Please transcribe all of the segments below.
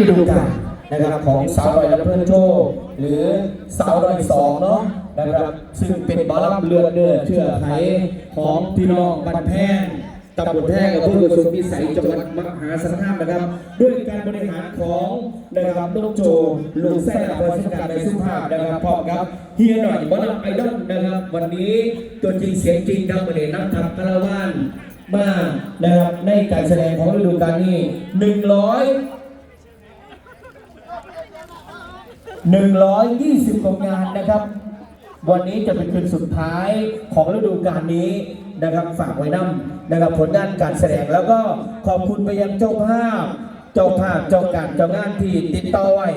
ฤดูกาลนะครับของสาวดอยลำเพลินโชหรือสาวดอยสองเนาะนะครับซึ่งเป็นบอลลัมเรือดเดิอเชื่อไทยของพี่น้องบันแพงตำบลแพงอำเภอสุวิสัยจังหวัดมหาสารคามนะครับ ด้วยการบริหารของนะครับนกโจลุงแซ่บริการในสุภาพนะครับพร้อมครับเฮียหน่อยบอลลัมไอดอลนะครับ วันนี้ตัวจริงเสียงจริงครับปะเด็นนักทำคาราวานมานะครับในการแสดงของฤดูกาลนี้หนึ่งร้อย 120กว่างานนะครับ วันนี้จะเป็นคืนสุดท้ายของฤดูกาลนี้นะครับฝากไว้นำนะครับผลงานการแสดงแล้วก็ขอบคุณไปยังเจ้าภาพ เจ้าภาพเจ้าการเจ้างานที่ติดต่อไว้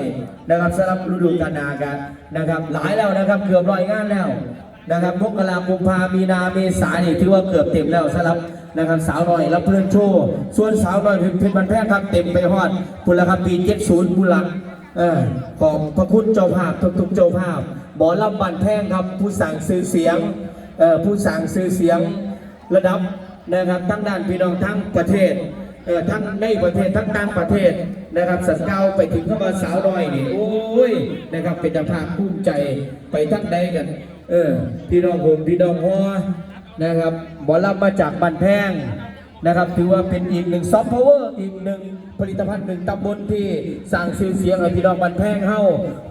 นะครับสำหรับฤดูกาลนากันนะครับ หลายแล้วนะครับเกือบร้อยงานแล้วนะครับมกราคมกุมภามีนาเมษานี่ถือว่าเกือบเต็มแล้วสำหรับนะครับสาวน้อยรับเพื่อนโชว์ส่วนสาวน้อยเพชรบันแพงครับเต็มไปฮอดพุลครับปี70พุนละ เออขอบพระคุณเจ้าภาพทุกๆเจ้าภาพบอลำบันแพงครับผู้สั่งซื้อเสียงเอ่อผู้สั่งซื้อเสียงระดับนะครับทั้งด้านพี่น้องทั้งประเทศเอ่อทั้งในประเทศทั้งต่างประเทศนะครับสันเกาไปถึงเข้ามาสาวน้อยนี่โอ้ยนะครับเป็นจภาพภูมิใจไปทั้งใดกันเออพี่น้องผมพี่น้องฮัวนะครับบอลลับมาจากบันแพง นะครับ ถือว่าเป็นอีกหนึ่งซอฟต์พาวเวอร์อีกหนึ่งผลิตภัณฑ์หนึ่งตำบลที่สร้างชื่อเสียงให้พี่น้องบันแพงเฮา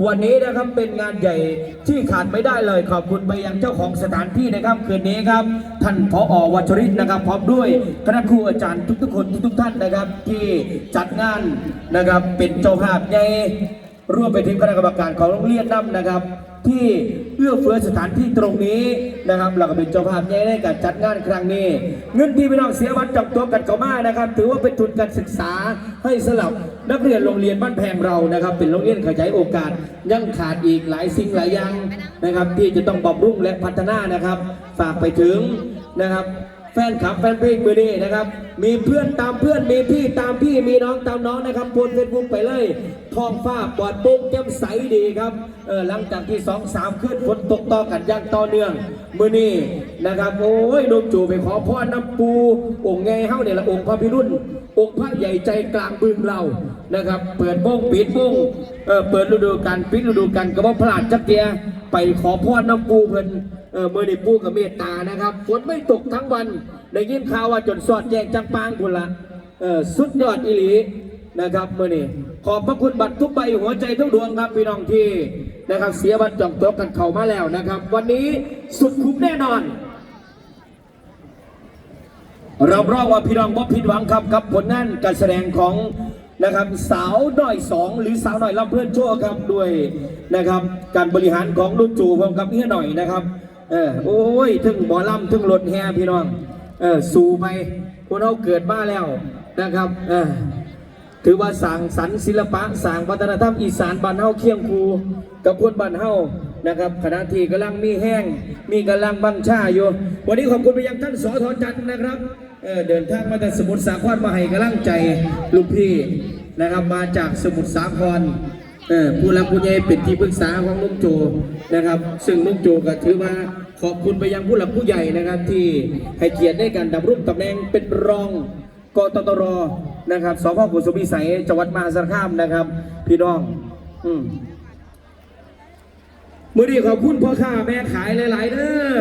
วันนี้นะครับเป็นงานใหญ่ที่ขาดไม่ได้เลยขอบคุณไปยังเจ้าของสถานที่นะครับคืนนี้ครับ ท่านผอวัชริตนะครับ พร้อมด้วยคณะครูอาจารย์ทุกๆคนทุกๆท่านนะครับ ที่จัดงานนะครับเป็นเจ้าภาพใหญ่ร่วมไปถึงคณะกรรมการของโรงเรียนน้ำนะครับ ที่เอื้อเฟื้อสถานที่ตรงนี้นะครับเราก็เป็นเจ้าภาพใหญ่ในการจัดงานครั้งนี้ เงินที่พี่น้องเสียวัดจับตัวกันเข้ามานะครับ ถือว่าเป็นทุนการศึกษาให้สลับนักเรียนโรงเรียนบ้านแพงเรานะครับ เป็นโรงเรียนขยายโอกาสยังขาดอีกหลายสิ่งหลายอย่างนะครับ ที่จะต้องบำรุงและพัฒนานะครับ ฝากไปถึงนะครับ ฟนคลับแฟนเพลงมือนี้นะครับ มีเพื่อนตามเพื่อนมีพี่ตามพี่มีน้องตามน้องนะครับโพสเฟซบุ๊กไปเลยท้องฟ้าปลอดโปร่งแจ่มใสดีครับเออหลังจากที่สองสามคืนฝนตกต่อกันอย่างต่อเนื่องมือนี้นะครับโอ้ยนมจูไปขอพรน้ำปูองค์ไงเฮ้าเนี่ยละองค์พระพิรุณองค์พระใหญ่ใจกลางบึงเรานะครับ เปิดโป้งปิดโป้งเออเปิดฤดูกาลปิดฤดูกาลก็บ่พลาดจักเกียไปขอพรน้ำปูเพิ่น เออมื่อนี้ปูกับเมตตานะครับฝนไม่ตกทั้งวันได้ยินข่าวว่าจนสอดแจงจังปางคุณละเออสุดยอดอีหลีนะครับเมื่อนี้ขอบพระคุณบัตรทุกใบหัวใจทุกดวงครับพี่น้องที่นะครับเสียบัตรจองตัวกันเข้ามาแล้วนะครับ วันนี้สุดคุ้มแน่นอนเรารองว่าพี่น้องบ่ผิดหวังครับกับผลงานการแสดงของนะครับสาวน้อยสองหรือสาวน้อยลำเพื่อนโชว์ครับด้วยนะครับการบริหารของลูกจูพร้อมกับเฮียหน่อยนะครับ เออโอ้ยถึงหมอลำถึงรถแห่พี่น้องเออสู่ไปคนเราเกิดมาแล้วนะครับเออถือว่าสั่งสรรศิลปะสังวัฒนธรรมอีสานบ้านเฮาเคียงคูกับคนบ้านเฮานะครับขณะที่กำลังมีแห้ง มีกำลังบังชาอยู่ วันนี้ขอบคุณไปยังท่านสอทอจันนะครับเออเดินทางมาจากสมุทรสาครมาให้กำลังใจลูกพี่นะครับมาจากสมุทรสาคร เออผู้รักผู้ใหญ่เป็นที่ปรึกษาของลุงโจนะครับ ซึ่งลุงโจก็ถือว่าขอบคุณไปยังผู้หลักผู้ใหญ่นะครับ ที่ให้เกียรติในการดำรงตำแหน่งเป็นรองกตตรนะครับสพกุสุมพิสัยจังหวัดมหาสารคามนะครับ พี่น้องอืมมือดีขอบคุณพ่อค้าแม่ขายหลาย ๆเด้อ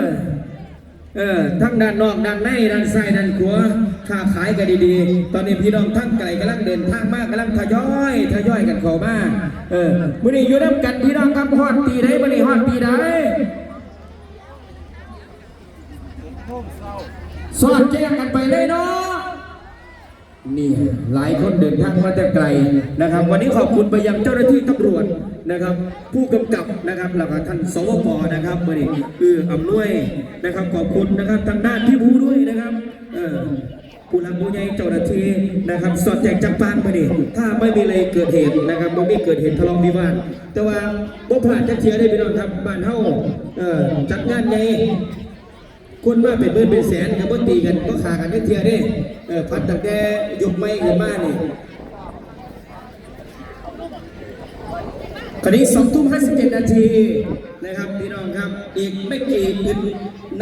เออทั้งด้านนอกด้านในด้านซ้ายด้านขวาค้าขายกันดีๆ ตอนนี้พี่น้องทั้งไก่กำลังเดินทางมากกำลังทยอยทยอยกันเข้ามาเออมื้อนี้อยู่น้ำกันพี่น้องครับฮอดปีใดมื้อนี้ฮอดปีใดสอดแจ้งกันไปเลยเนาะ นี่หลายคนเดินทางมาแต่ไกลนะครับ วันนี้ขอบคุณไปยังเจ้าหน้าที่ตำรวจนะครับ ผู้กำกับนะครับแล้วก็ท่านสวปนะครับมื่อนี้คืออำนวยนะครับ ขอบคุณนะครับทางด้านที่ผู้ด้วยนะครับเออผู้รับผู้ใหญ่เจ้าหน้าที่นะครับ สอดแจกจังปางมื่อนี้ถ้าไม่มีอะไรเกิดเหตุนะครับไม่มีเกิดเหตุทะเลาะวิวาทแต่ว่าบ่ผ่านจะเชียร์ได้พี่น้องครับบ้านเฮาเออจัดงานใหญ่ คนมาเป็นเบิร์เป็นแสนกับบ่ตีกันก็ขากันจักเทียเด้เออพัดตั้งแต่ยกไม้ขึ้นมานี่คราวนี้สองทุ่มห้าสิบเจ็ดนาทีนะครับพี่น้องครับ อีกไม่กี่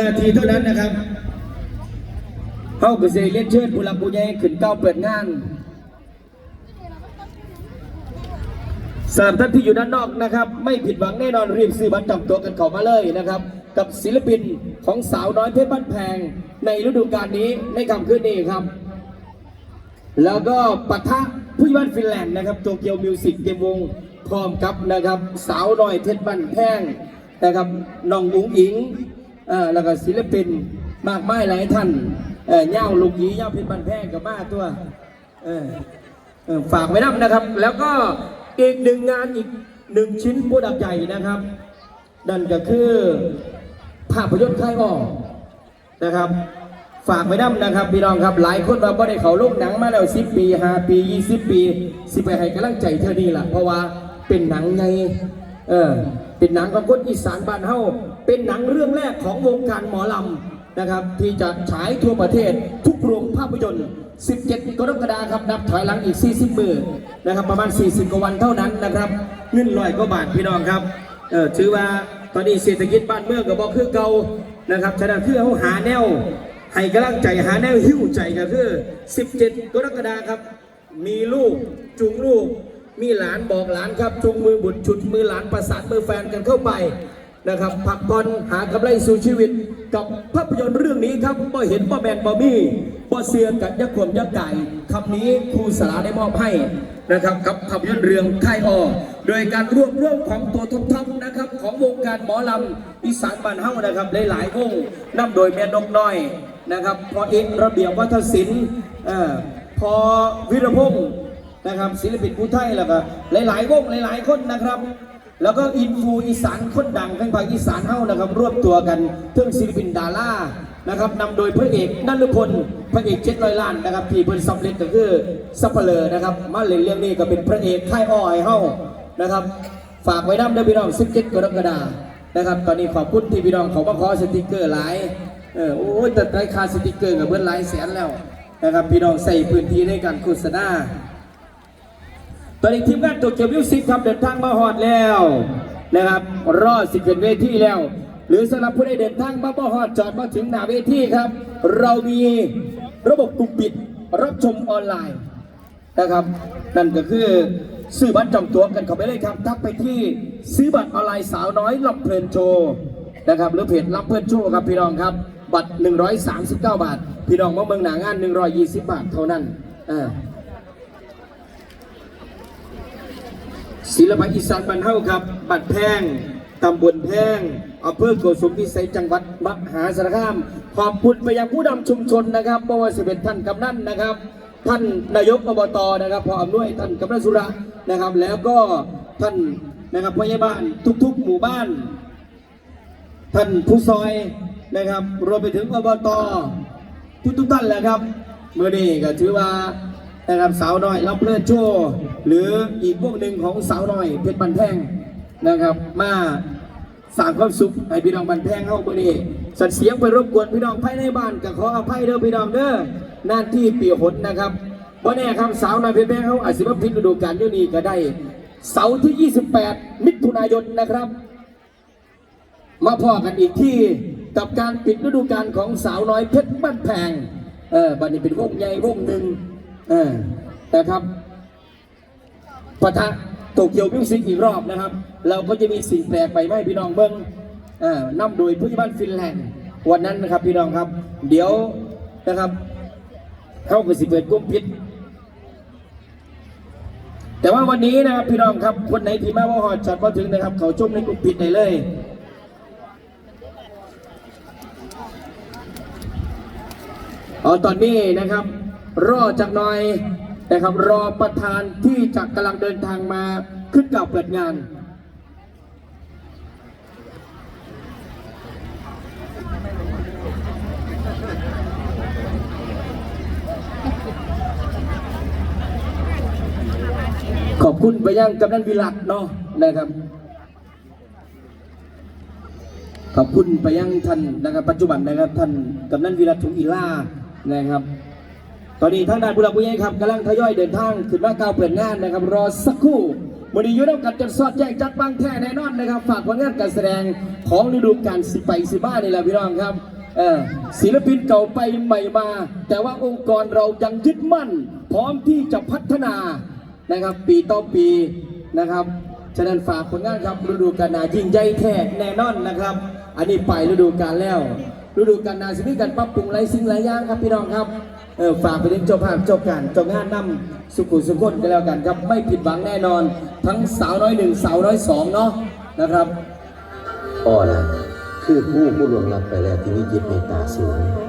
นาทีเท่านั้นนะครับเข้าไปเซเลียนเชิญผู้หลักผู้ใหญ่ขึ้นเก้าเปิดงานสำหรับท่านที่อยู่ด้านนอกนะครับ ไม่ผิดหวังแน่นอนรีบซื้อบัตรจำตัวกันเข้ามาเลยนะครับ กับศิลปินของสาวน้อยเพชรบ้านแพงในฤดูกาลนี้ในคำคืนนี้ครับ แล้วก็ปะทะผู้บ้านฟินแลนด์นะครับโตเกียวมิวสิกเกมวงพร้อมกับนะครับสาวน้อยเพชรบ้านแพงนะครับน้องอุ๋งอิงอแล้วก็ศิลปินมากมายหลายท่านเอ่อเง่าลูกยีเง่าเพชรบ้านแพงกับมาตัวฝากไว้นำนะครับ แล้วก็อีกหนึ่งงานอีกหนึ่งชิ้นโปรดักใหญ่นะครับ นั่นก็คือ ภาพยนตร์ค่ายออกนะครับ ฝากไว้น้ำนะครับ พี่น้องครับหลายคนว่าบ่ได้เขาลงหนังมาแล้ว10 ปี5ปี 20 ปี สิไปให้กำลังใจเธอนี่ล่ะ เพราะว่าเป็นหนังไงเออเป็นหนังของคนอีสานบ้านเฮาเป็นหนังเรื่องแรกของวงการหมอลำนะครับ ที่จะฉายทั่วประเทศทุกโรงภาพยนตร์ 17 กรกฎาคมครับนับถอยหลังอีก 40 มือนะครับ ประมาณ 40 กว่าวันเท่านั้นนะครับเงินลอยกว่าบาทพี่น้องครับเออถือว่า ตอนนี้เศรษฐกิจบ้านเมืองก็บอกคือเก่านะครับฉะนั้นคือเขาหาแนวให้กำลังใจหาแนวหิ้วใจก็คือ 17 กรกฎาคมครับ มีลูกจูงลูก มีหลานบอกหลานครับจูงมือบุตรฉุดมือหลานประสานมือแฟนกันเข้าไปนะครับพักผ่อนหากำไรสู่ชีวิต กับภาพยนตร์เรื่องนี้ครับบ่เห็นบ่แมนบ่มีบ่เสือกับยักษ์ขวมยักษ์ไก่คำนี้ครูสลาได้มอบให้ นะครับกับภาพยนตร์เรื่องค่ายออโดยการรวบรวมของตัวท็อปๆนะครับของวงการหมอลำอีสานบ้านเฮานะครับหลายๆวงนำโดยแม่นกน้อยนะครับพอเอกระเบียบวัฒนศิลป์พอวิรพงศ์นะครับศิลปินผู้ไทยแล้วก็หลายๆวงหลาย ๆ คนนะครับ แล้วก็อินฟูอีสานคนดังทั้งภาคอีสานเฮานะครับรวบตัวกันเรื่องศิลปินดารานะครับนำโดยพระเอกนันลพลพระเอกเจ็ดร้อยล้านนะครับที่เพิ่นสำเร็จก็คือซัปเปอร์เลย์นะครับ มาเล่นเรื่องนี้ก็เป็นพระเอกค่ายอ้อยเฮานะครับ ฝากไว้น้ำเด้อพี่น้อง17กรกฎานะครับ ตอนนี้ขอบคุณที่พี่น้องเขามาขอสติกเกอร์หลายเออโอ้ยแต่ราคาสติกเกอร์กับเบิ้ลหลายแสนแล้วนะครับพี่น้องใส่พื้นที่ในการโฆษณา ตอนนี้ทีมงานตัวเกียวมิวสิกครับเดินทางมาฮอดแล้วนะครับ รอดสิขึ้นเวทีแล้ว หรือสำหรับผู้ใดเดินทางมาบ่ฮอดจอดมาถึงหน้าเวทีครับ เรามีระบบกลุ่มปิดรับชมออนไลน์นะครับ นั่นก็คือซื้อบัตรจองตั๋วกันเข้าไปเลยครับทักไปที่ซื้อบัตรออนไลน์สาวน้อยลำเพลินโชว์นะครับหรือเพจลำเพลินโชว์ครับพี่น้องครับ บัตร 139 บาท พี่น้องมาเมืองหนางาน 120 บาทเท่านั้นอ่า ศิลปะอีสานบันเฮาครับ บัตรแพงตำบลแพงอำเภอโกสุมพิสัยจังหวัดมหาสารคาม ขอบคุณไปยังผู้นำชุมชนนะครับไม่ว่าจะเป็นท่านกำนันนะครับ ท่านนายกอบตนะครับพออำนวยท่านกำนันสุระนะครับ แล้วก็ท่านนะครับพยาบาลทุกๆ หมู่บ้าน ท่านผู้ซอยนะครับรวมไปถึงอบตทุกทุกๆท่านแหละครับเมื่อนี้ก็ถือว่า นะครับสาวน้อยรับเลือดโชว์หรืออีกพวกหนึ่งของสาวน้อยเพชรบันแท่งนะครับ มาสางความสุขให้พี่น้องบันแท่งเข้าเมื่อนี้สัตว์เสียงไปรบกวนพี่น้องภายในบ้านก็ขออภัยเด้อพี่น้องเด้อหน้าที่เปียหนนะครับวันนี้ครับสาวน้อยเพชรแท่งเขาอาจจะมาพิจฤดูกาลเดี๋ยวนี้ก็ได้ เสาร์ที่ 28 มิถุนายนนะครับ มาพอกันอีกที่กับการปิดฤดูกาลของสาวน้อยเพชรบ้านแพงเออบัดนี้เป็นวงใหญ่วงหนึ่ง เออนะครับปะทะโตเกียวมิวสิกอีกรอบนะครับ เราก็จะมีสิ่งแปลกไปไหมาให้พี่น้องเบิ้งเอ่อนำโดยผู้ใหญ่บ้านฟินแลนด์วันนั้นนะครับพี่น้องครับ เดี๋ยวนะครับ เข้าไปสิเปิดกุ้มพิษแต่ว่าวันนี้นะครับพี่น้องครับคนไหนที่มาว่าหอดจัดมาถึงนะครับ เขาชมในกลุ่มปิดได้เลยเอาตอนนี้นะครับ รอจากหน่อยนะครับรอประธานที่จะกำลังเดินทางมาขึ้นกล่าวเปิดงานขอบคุณไปยังกำนันวิรัตเนาะนะครับ ขอบคุณไปยังท่านนะครับปัจจุบันนะครับท่านกำนันวิรัตถุงอีล่านะครับ ตอนนี้ทางด้านผู้หลักผู้ใหญ่ครับกำลังทยอยเดินทางขึ้นมาก้าวเปิดงานนะครับ รอสักครู่วันนี้ยุ่น้ำกันจัดสอดแจ้งจัดบางแท้แน่นอนนะครับ ฝากผลงานการแสดงของฤดูกาลสิไปสิบ้านี่แหละพี่น้องครับศิลปินเก่าไปใหม่มา แต่ว่าองค์กรเรายังยึดมั่น พร้อมที่จะพัฒนานะครับ ปีต่อปีนะครับฉะนั้นฝากผลงานครับฤดูกาลหนายิ่งใหญ่แท้แน่นอนนะครับ อันนี้ไปฤดูกาลแล้ว ฤดูกาลนาสิมีการปรับปรุงหลายสิ่งหลายอย่างครับพี่น้องครับเออฝากไปถึงเจ้าภาพเจ้าการเจ้างานนำสุขุสุขคนกันแล้วกันครับ ไม่ผิดหวังแน่นอน ทั้งสาวน้อยหนึ่งสาวน้อยสองเนาะนะครับอ่อนะคือผู้ผู้ลวงลับไปแล้วที่มีจิตเมตตาสูง